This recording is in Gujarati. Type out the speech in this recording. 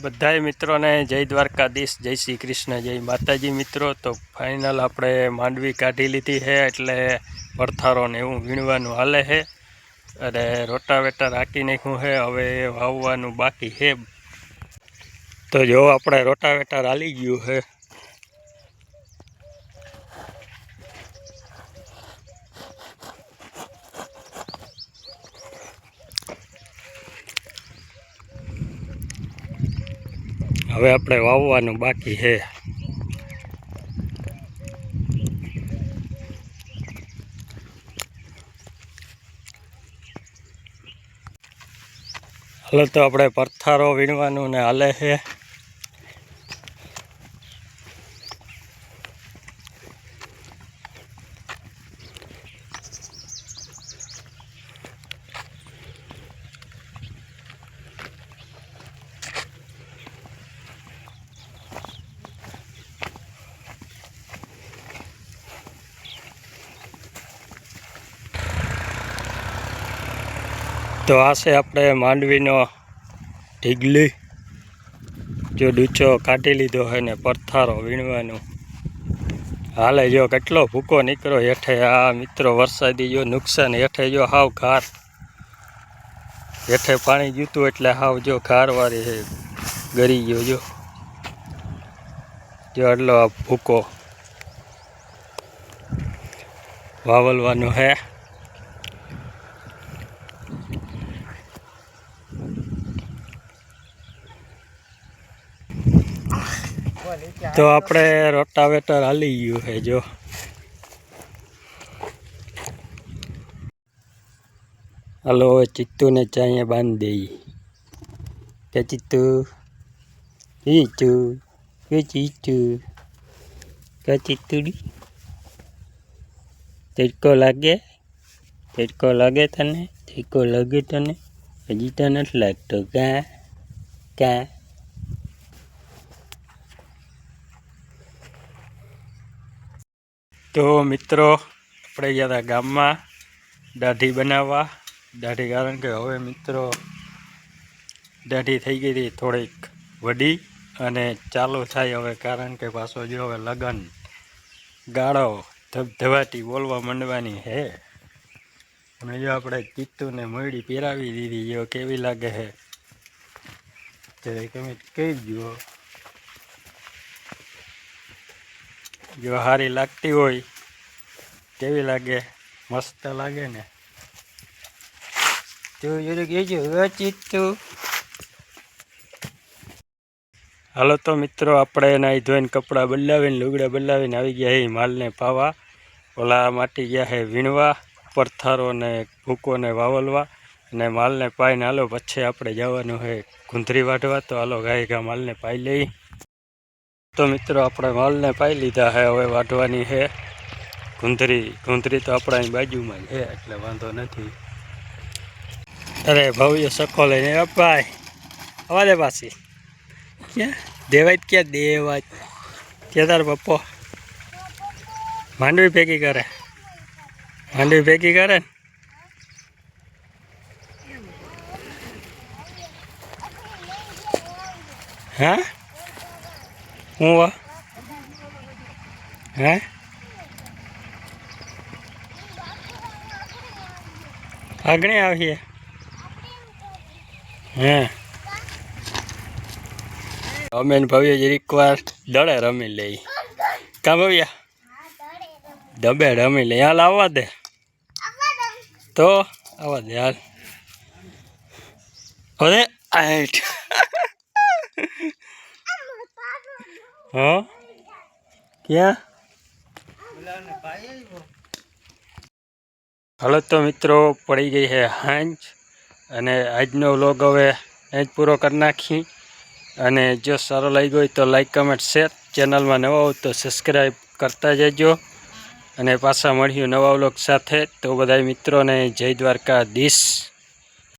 બધાય મિત્રોને જય દ્વારકાધીશ, જય શ્રી કૃષ્ણ, જય માતાજી મિત્રો. તો ફાઇનલ આપણે માંડવી કાઢી લીધી છે, એટલે પડથારોને એવું વીણવાનું હાલે છે. અને રોટાવેટર હાંકી નાખ્યું છે, હવે વાવવાનું બાકી છે. તો જો આપણે રોટાવેટર હાલી ગયું છે. હવે આપણે વાવવાનું બાકી છે. હાલે તો આપણે પથ્થારો વીણવાનું ને હાલે છે. તો આ છે આપણે માંડવીનો ઢીગલી. જો ડૂચો કાઢી લીધો હોય ને પથ્થારો વીણવાનું. હાલે જો કેટલો ભૂકો નીકળ્યો હેઠે. આ મિત્રો વરસાદી જો નુકસાન હેઠે જો હાવ ઘાર. હેઠે પાણી જૂતું એટલે હાવ જો ઘારવાળી છે ગરી ગયો જો. જો એટલો આ ભૂકો વાવલવાનો હે. તો આપણે રોટાવેટર હાલી ગયું છે, જો. હાલો ચિત્તુને ચાઈએ બાંધી દઈએ. કે ચિત્તુ? ચીચુ કે ચીચુ કે ચિત્તુડી? તડકો લાગે? તડકો લાગે તને? તડકો લાગે તને? હજી તો નથી લાગતો. ક્યાં કાં? તો મિત્રો, આપણે ગયા હતા ગામમાં દાઢી બનાવવા. દાઢી કારણ કે હવે મિત્રો, દાઢી થઈ ગઈ હતી થોડીક વડી અને ચાલુ થાય હવે કારણ કે પાછો જો હવે લગ્ન ગાળો ધબધબાટી બોલવા માંડવાની હે. અને જો આપણે ચિત્તુને મોયડી પહેરાવી દીધી, જો કેવી લાગે હે. કહી જુઓ જો સારી લાગતી હોય, કેવી લાગે? મસ્ત લાગે ને? તું જોડે કહેજો તું. હાલો તો મિત્રો, આપણે નાહી ધોઈને કપડાં બદલાવીને, લુગડા બદલાવીને આવી ગયા હે માલને પાવા. ઓલા માટી ગયા હે વીણવા પડથારો ને ભૂકોને વાવલવા. અને માલને પાઈને હાલો, પછી આપણે જવાનું છે ગુંધરી વાઢવા. તો હાલો ગાય ગા માલને પાઈ લઈ. તો મિત્રો, આપણે માલને પાઈ લીધા છે. હવે વાઢવાની છે. ગુંધરી ગુંધરી તો આપણા અહીં બાજુમાં જ છે, એટલે વાંધો નથી. અરે, ભવ્ય સખો લઈને એ ભાઈ, આવા દે પાછી. ક્યાં? દેવાય જ ક્યાં? દેવાય ક્યાં તાર પપ્પો માંડવી ભેગી કરે. માંડવી ભેગી કરે ને? હા? હું વા હે? આગણી આવીએ. હે. અમે ભવ્ય જ વાર દડે રમી લઈ કા ભવ્ય? દબે રમી લઈ હાલ આવવા દે. તો? આવવા દે, હાલ. અરે આઠ હા? ક્યાં? હાલો તો મિત્રો પડી ગઈ છે હાંજ અને આજનો વ્લોગ હવે અહીં જ પૂરો કરી નાખી. અને જો સારો લાગ્યો હોય તો લાઈક કમેન્ટ શેર. ચેનલમાં નવા હોય તો સબસ્ક્રાઈબ કરતા જજો. અને પાછા મળ્યું નવા વ્લોગ સાથે. તો બધા મિત્રોને જય દ્વારકાધીશ.